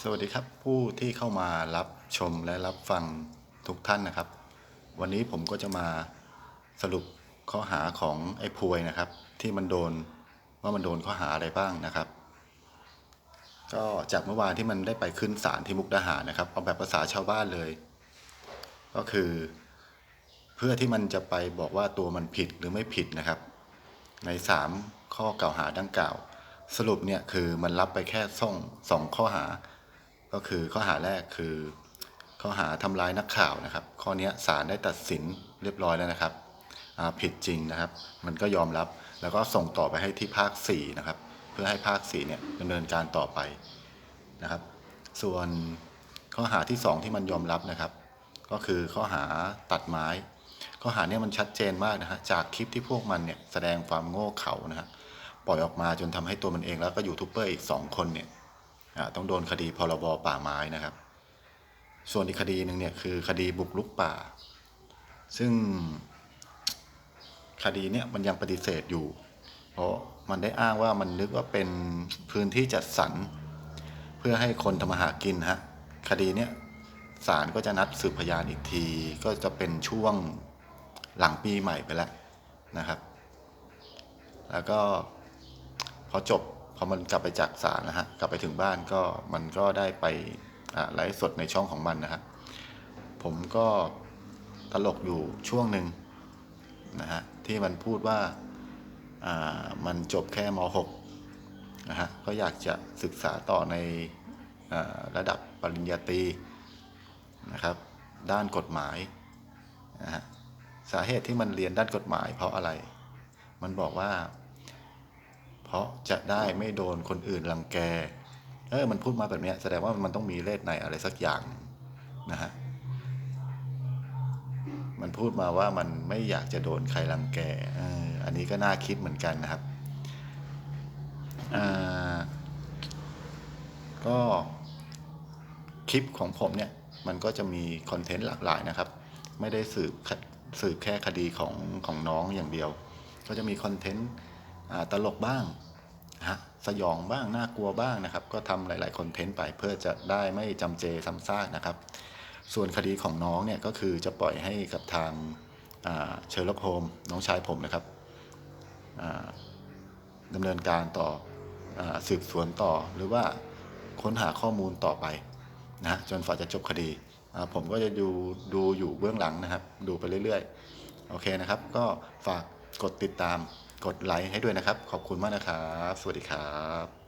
สวัสดีครับผู้ที่เข้ามารับชมและรับฟังทุกท่านนะครับ วันนี้ผมก็จะมาสรุปข้อหาของไอ้พวยนะครับ ที่มันโดนว่ามันโดนข้อหาอะไรบ้างนะครับ ก็จากเมื่อวานที่มันได้ไปขึ้นศาลที่มุกดาหารนะครับเอาแบบภาษาชาวบ้านเลย ก็คือ เพื่อที่มันจะไปบอกว่าตัวมันผิดหรือไม่ผิดนะครับ ในสามข้อกล่าวหาดังกล่าว สรุปเนี่ยคือมันรับไปแค่ส่งสองข้อหา ก็คือข้อหาแรกคือ ข้อหาทำร้ายนักข่าวนะครับ ข้อนี้ศาลได้ตัดสินเรียบร้อยแล้วนะครับผิดจริงนะครับ มันก็ยอมรับแล้วก็ส่งต่อไปให้ที่ภาค4นะครับ เพื่อให้ภาค4เนี่ยดำเนินการต่อไปนะครับ ส่วนข้อหาที่สองที่มันยอมรับนะครับ ก็คือข้อหาตัดไม้ ข้อหาเนี่ยมันชัดเจนมากนะฮะจากคลิปที่พวกมันเนี่ยแสดงความโง่เขลานะฮะ ปล่อยออกมาจนทำให้ตัวมันเองแล้วก็ยูทูบเบอร์อีกสองคนเนี่ยต้องโดนคดีพรบป่าไม้นะครับ ส่วนอีกคดีหนึ่งเนี่ยคือคดีบุกรุกป่า ซึ่งคดีเนี่ยมันยังปฏิเสธอยู่ เพราะมันได้อ้างว่ามันนึกว่าเป็นพื้นที่จัดสรร เพื่อให้คนทำมาหากินฮะคดีเนี่ยศาลก็จะนัดสืบพยานอีกที ก็จะเป็นช่วงหลังปีใหม่ไปแล้วนะครับ แล้วก็ พอจบพอมันกลับไปจากศาลนะฮะกลับไปถึงบ้านก็มันก็ได้ไปไลฟ์สดในช่องของมันนะครับผมก็ตลกอยู่ช่วงหนึ่งนะฮะที่มันพูดว่าามันจบแค่ม .6 นะฮะก็อยากจะศึกษาต่อในอระดับปริญญาตรีนะครับ ด้านกฎหมายนะฮะสาเหตุที่มันเรียนด้านกฎหมายเพราะอะไร มันบอกว่า เพราะจะได้ไม่โดนคนอื่นรังแก เออ มันพูดมาแบบนี้แสดงว่ามันต้องมีเลสในอะไรสักอย่างนะฮะ มันพูดมาว่ามันไม่อยากจะโดนใครรังแกเอออันนี้ก็น่าคิดเหมือนกันนะครับ อ่า ก็คลิปของผมเนี่ย มันก็จะมีคอนเทนต์หลากหลายนะครับ ไม่ได้สืบสืบแค่คดีของของน้องอย่างเดียว ก็จะมีคอนเทนต์ ตลกบ้างฮะสยองบ้างน่ากลัวบ้างนะครับ ก็ทำหลายๆคอนเทนต์ไปเพื่อจะได้ไม่จำเจซ้ำซากนะครับ ส่วนคดีของน้องเนี่ยก็คือจะปล่อยให้กับทางเชอร์ล็อกโฮมน้องชายผมนะครับดำเนินการต่ออสืบสวนต่อหรือว่าค้นหาข้อมูลต่อไปนะจนฝ่าจะจบคดี ผมก็จะดูดูอยู่เบื้องหลังนะครับ ดูไปเรื่อยๆ โอเคนะครับ ก็ฝากกดติดตาม กดไลค์ให้ด้วยนะครับ ขอบคุณมากนะครับ สวัสดีครับ